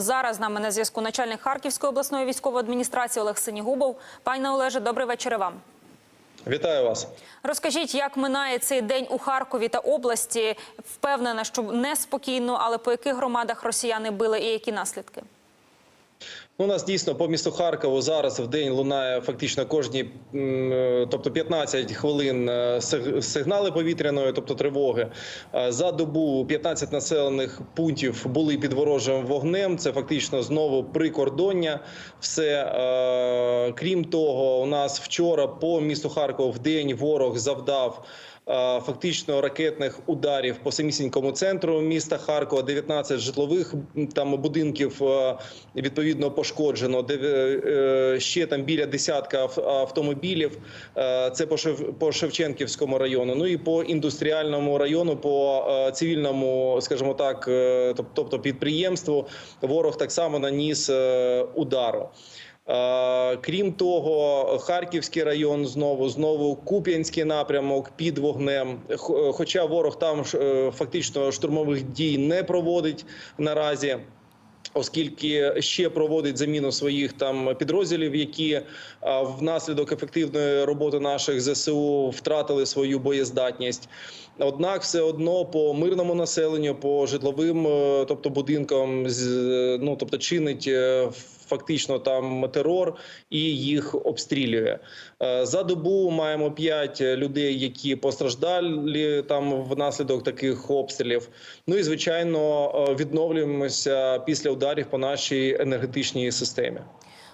Зараз з нами на зв'язку начальник Харківської обласної військової адміністрації Олег Синігубов. Пане Олеже, добрий вечір вам. Вітаю вас. Розкажіть, як минає цей день у Харкові та області? Впевнена, що неспокійно, але по яких громадах росіяни били і які наслідки? Ну, у нас дійсно по місту Харкову зараз в день лунає фактично кожні, е, тобто 15 хвилин е, сигнали повітряної, тобто тривоги. Е, За добу 15 населених пунктів були під ворожим вогнем. Це фактично знову прикордоння. Все крім того, у нас вчора по місту Харкову в день ворог завдав. Фактично ракетних ударів по самісінькому центру міста Харкова, 19 житлових там будинків відповідно пошкоджено. Де е, ще там біля десятка ав- автомобілів. Е, Це по Шев- по Шевченківському району. Ну і по індустріальному району, по е, цивільному, скажімо так, е, тобто підприємству, ворог так само наніс е, удару. Е, Крім того, Харківський район знову знову Куп'янський напрямок під вогнем. Хоча ворог там е, фактично штурмових дій не проводить наразі. Оскільки ще проводить заміну своїх там підрозділів, які а, внаслідок ефективної роботи наших ЗСУ втратили свою боєздатність. Однак, все одно по мирному населенню, по житловим, е, тобто будинкам, е, ну тобто чинить е, фактично там терор і їх обстрілює. Е, За добу маємо 5 людей, які постраждали там внаслідок таких обстрілів. Ну і звичайно е, відновлюємося після ударів по нашій енергетичній системі.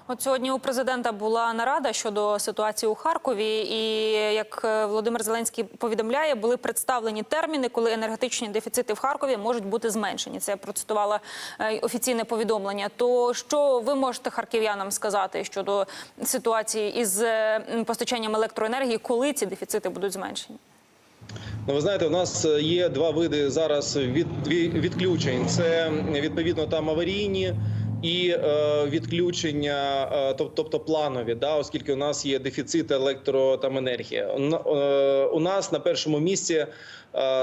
От сьогодні у президента була нарада щодо ситуації у Харкові, і як е, Володимир Зеленський повідомляє, були представлені терміни, коли енергетичні дефіцити в Харкові можуть бути зменшені. Це я процитувала е, офіційне повідомлення. То що ви можете харків'янам сказати щодо ситуації із е, постачанням електроенергії, коли ці дефіцити будуть зменшені? Ну, ви знаєте, у нас є два види зараз від- відключень. Це відповідно там аварійні. І е, відключення, е, тоб- тобто планові, да, оскільки у нас є дефіцит електро там енергії. Е, У нас на першому місці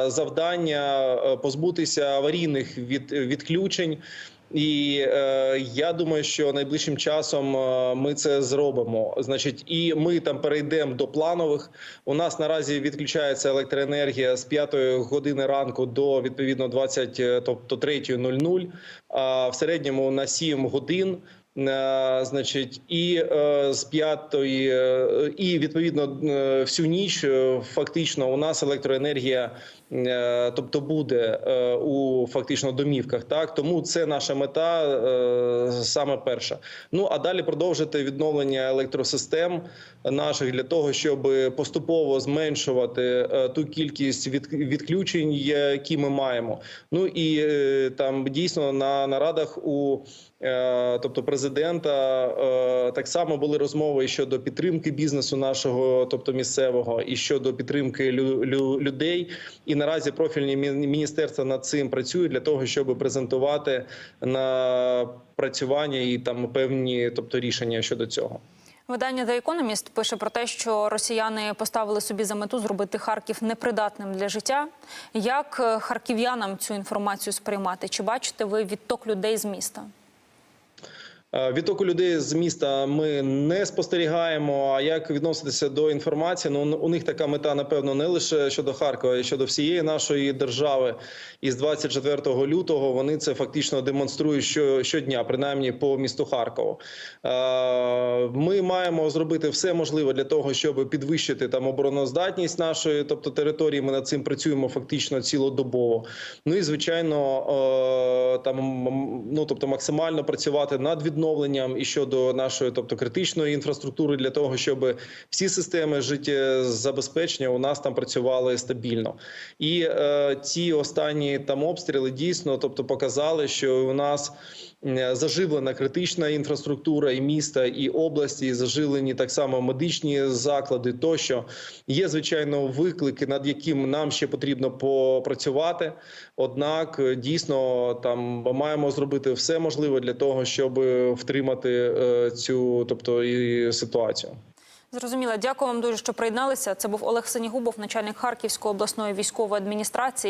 завдання позбутися аварійних від, відключень. І е, я думаю, що найближчим часом е, ми це зробимо. Значить, і ми там перейдемо до планових. У нас наразі відключається електроенергія з 5 години ранку до відповідно 20, е, тобто 3.00, а в середньому на 7 годин. Е, Значить, і з п'ятої, і відповідно всю ніч фактично у нас електроенергія, тобто буде е, у фактично домівках. Так тому це наша мета е, саме перша. Ну а далі продовжити відновлення електросистем наших для того, щоб поступово зменшувати е, ту кількість від, відключень, які ми маємо. Ну і е, там дійсно на нарадах у Е, тобто президента е, так само були розмови щодо підтримки бізнесу нашого, тобто місцевого, і щодо підтримки лю- лю- людей. І наразі профільні мі- міністерства над цим працюють для того, щоб презентувати на працювання і там певні, тобто рішення щодо цього. Видання The Economist пише про те, що росіяни поставили собі за мету зробити Харків непридатним для життя. Як е, харків'янам цю інформацію сприймати? Чи бачите ви відток людей з міста? Е, Відтоку людей з міста ми не спостерігаємо. А як відноситися до інформації? Ну у них така мета, напевно, не лише щодо Харкова, а щодо всієї нашої держави. І з 24 лютого вони це фактично демонструють що, щодня, принаймні по місту Харкову. Е, Ми маємо зробити все можливе для того, щоб підвищити там обороноздатність нашої, тобто території. Ми над цим працюємо фактично цілодобово. Ну і звичайно, е, там ну тобто максимально працювати над відновленням і щодо нашої, тобто критичної інфраструктури, для того, щоб всі системи життєзабезпечення у нас там працювали стабільно. І е, ці останні там обстріли дійсно, тобто показали, що у нас заживлена критична інфраструктура і міста, і області, і заживлені так само медичні заклади. Тощо є звичайно виклики, над яким нам ще потрібно попрацювати. Однак дійсно там маємо зробити все можливе для того, щоб втримати е, цю, тобто і ситуацію. Зрозуміло. Дякую вам дуже, що приєдналися. Це був Олег Синігубов, начальник Харківської обласної військової адміністрації.